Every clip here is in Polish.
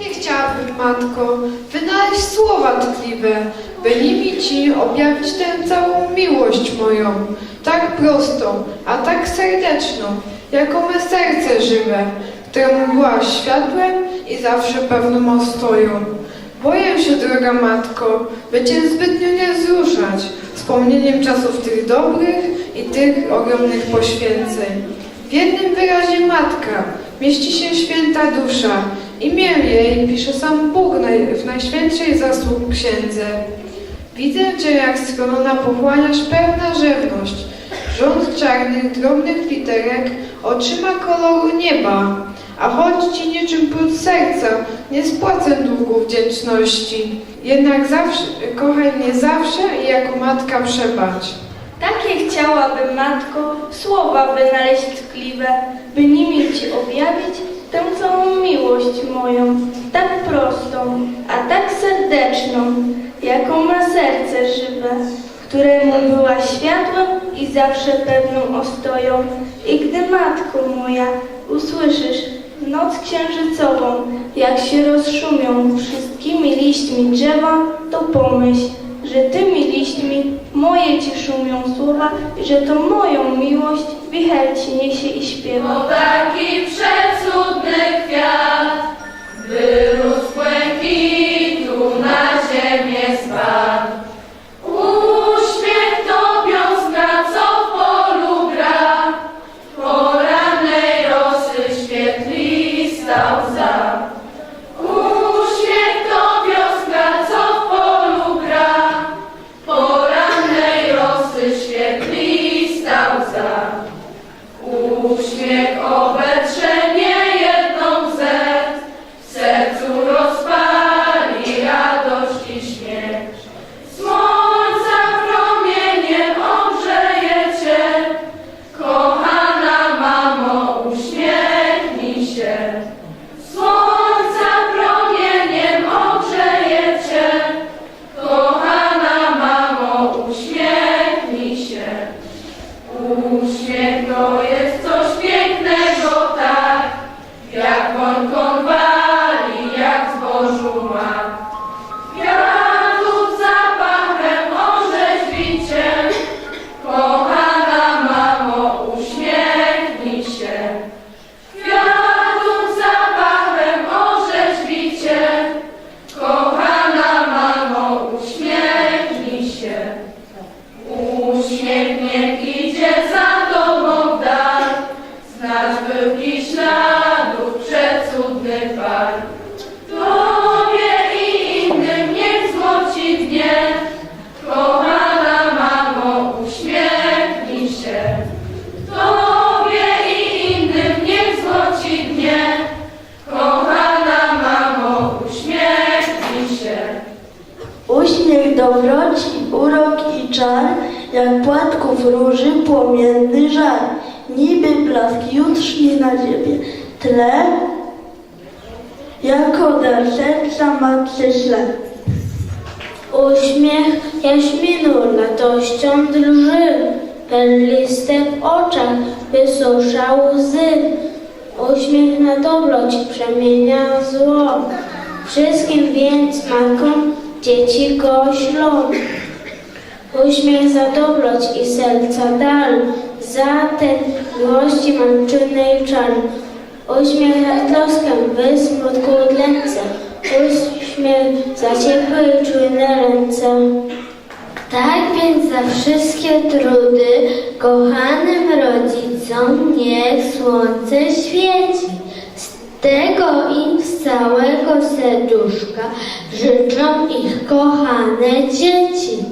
Takie chciałabym, matko, wynaleźć słowa tkliwe, by nimi ci objawić tę całą miłość moją, tak prostą, a tak serdeczną, jako me serce żywe, któremu byłaś światłem i zawsze pewną ostoją. Boję się, droga matko, by cię zbytnio nie wzruszać wspomnieniem czasów tych dobrych i tych ogromnych poświęceń. W jednym wyrazie matka mieści się święta dusza. Imię jej pisze sam Bóg w najświętszej zasług księdze. Widzę cię, jak skrona pochłaniasz pełna rzewność. Rząd czarnych, drobnych literek, oczyma koloru nieba. A choć ci niczym pród serca, nie spłacę długu wdzięczności. Jednak zawsze, kochaj mnie zawsze i jako matka przebacz. Takie chciałabym, matko, słowa wynaleźć tkliwe, by nimi ci objawić tę całą miłość moją, tak prostą, a tak serdeczną, jaką ma serce żywe, któremu była światłem i zawsze pewną ostoją. I gdy matko moja usłyszysz noc księżycową, jak się rozszumią wszystkimi liśćmi drzewa, to pomyśl, że tymi liśćmi moje ci szumią słowa i że to moją miłość wicher ci niesie i śpiewa. O taki przecudny kwiat wyrósł błękitu na ziemię encha płomienny żar. Niby blask jutrznie na ziemię tle, jako dar serca matce śle. Uśmiech jaśminu latością drży, perliste w oczach wysusza łzy. Uśmiech na dobroć przemienia zło. Wszystkim więc matkom dzieci go ślą. Uśmiech za dobroć i serca dal, za ten miłości męczynej czar. Uśmiech za troskę w smutku udlęce, uśmiech za ciepłe i czujne ręce. Tak więc za wszystkie trudy kochanym rodzicom niech słońce świeci. Z tego im z całego serduszka życzą ich kochane dzieci.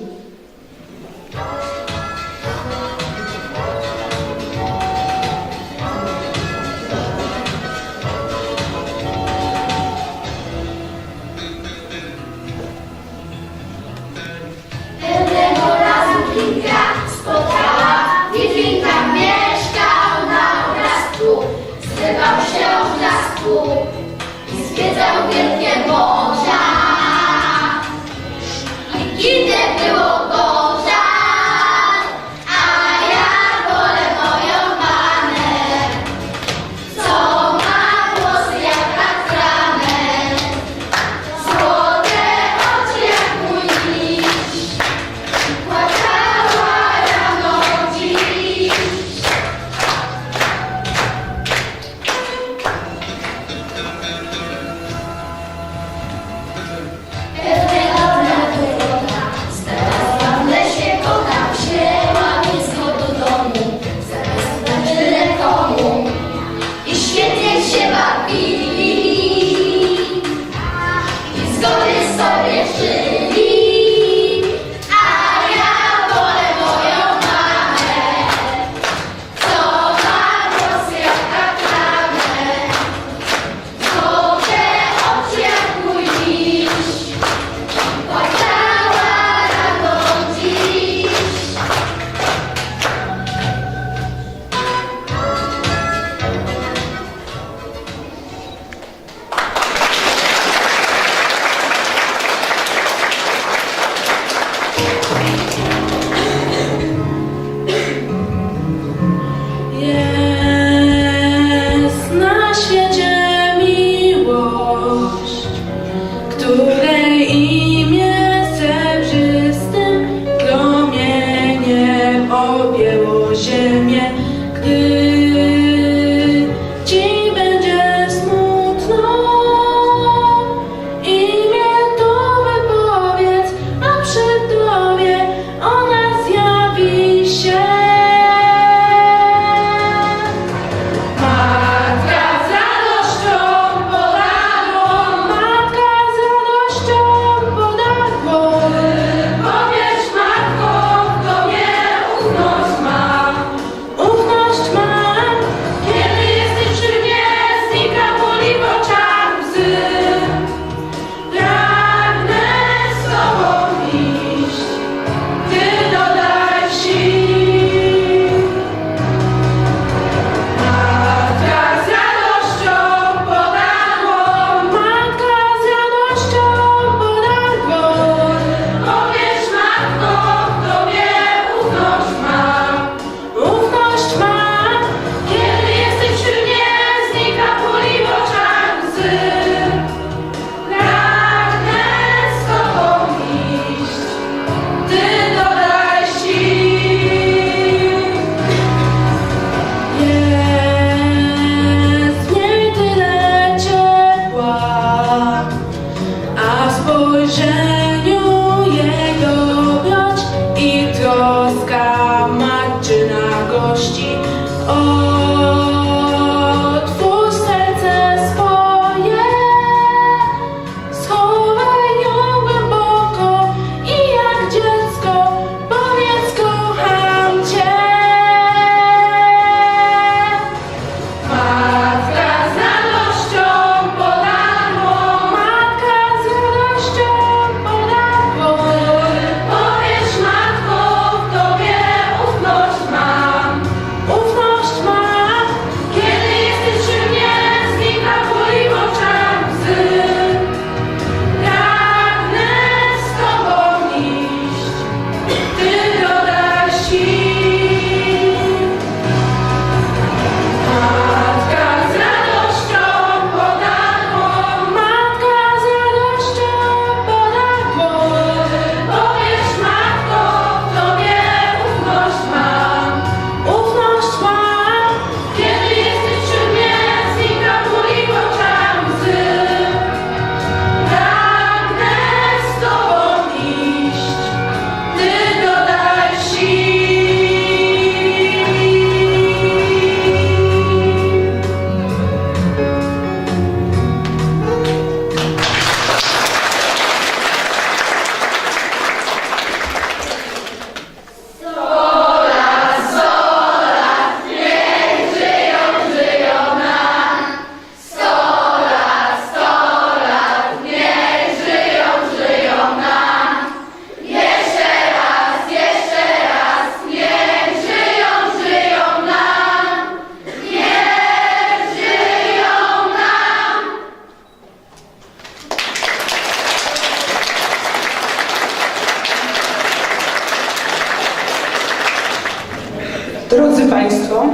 Drodzy Państwo,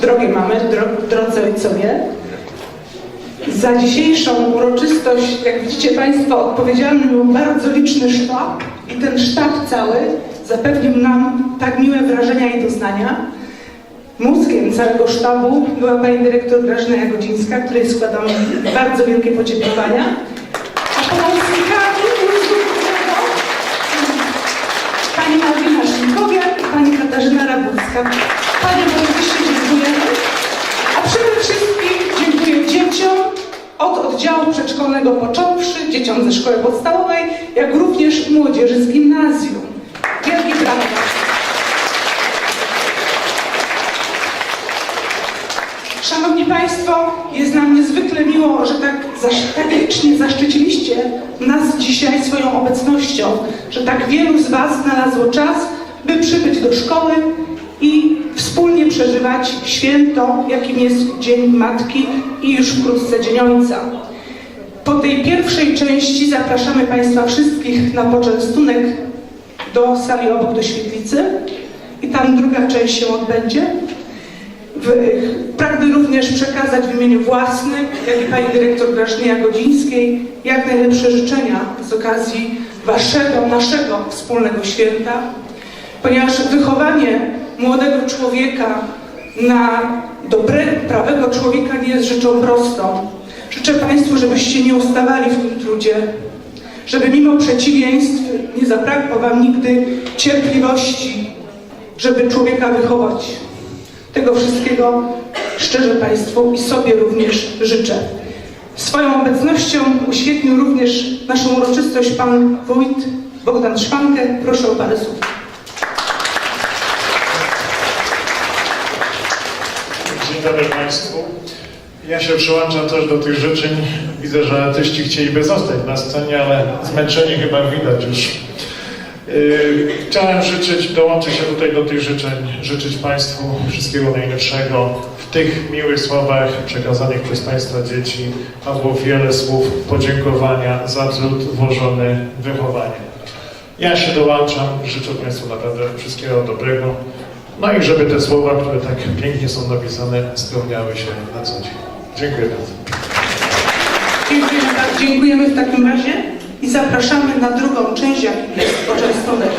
drogie mamy, dro, drodzy ojcowie, za dzisiejszą uroczystość, jak widzicie Państwo, odpowiedzialny był bardzo liczny sztab i ten sztab cały zapewnił nam tak miłe wrażenia i doznania. Mózgiem całego sztabu była Pani Dyrektor Grażyna Jagodzińska, której składam bardzo wielkie podziękowania. A mózgu Pani Malwina Szymkowiak i Pani Katarzyna Rabucka. Panie Burmistrzu, dziękujemy. A przede wszystkim dziękuję dzieciom od oddziału przedszkolnego począwszy, dzieciom ze szkoły podstawowej, jak również młodzieży z gimnazjum. Wielkie brawa. Szanowni Państwo, jest nam niezwykle miło, że tak, tak zaszczyciliście nas dzisiaj swoją obecnością, że tak wielu z Was znalazło czas, by przybyć do szkoły i wspólnie przeżywać święto, jakim jest Dzień Matki i już wkrótce Dzień Ojca. Po tej pierwszej części zapraszamy Państwa wszystkich na poczęstunek do sali obok do świetlicy i tam druga część się odbędzie. Pragnę również przekazać w imieniu własnym, jak i Pani Dyrektor Grażyny Jagodzińskiej, jak najlepsze życzenia z okazji Waszego, naszego wspólnego święta, ponieważ wychowanie młodego człowieka na dobrego, prawego człowieka nie jest rzeczą prostą. Życzę Państwu, żebyście nie ustawali w tym trudzie, żeby mimo przeciwieństw nie zabrakło Wam nigdy cierpliwości, żeby człowieka wychować. Tego wszystkiego szczerze Państwu i sobie również życzę. Swoją obecnością uświetnił również naszą uroczystość Pan Wójt Bogdan Szwankę. Proszę o parę słów. Dzień dobry Państwu. Ja się przyłączam też do tych życzeń. Widzę, że artyści chcieliby zostać na scenie, ale zmęczeni chyba widać już. Yy, Chciałem życzyć, dołączyć się tutaj do tych życzeń, życzyć Państwu wszystkiego najlepszego w tych miłych słowach przekazanych przez Państwa dzieci, było wiele słów podziękowania za trud włożony wychowanie. Ja się dołączam, życzę Państwu naprawdę wszystkiego dobrego. No i żeby te słowa, które tak pięknie są napisane, spełniały się na co dzień. Dziękuję bardzo. Dziękujemy. Dziękujemy w takim razie i zapraszamy na drugą część, jakim jest poczęstunek.